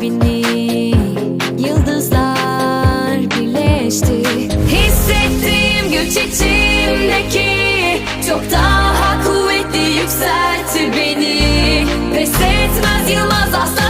kalbini Yıldızlar birleşti. Hissettiğim güç içimdeki Çok daha kuvvetli yükseltti beni. Pes etmez yılmaz asla.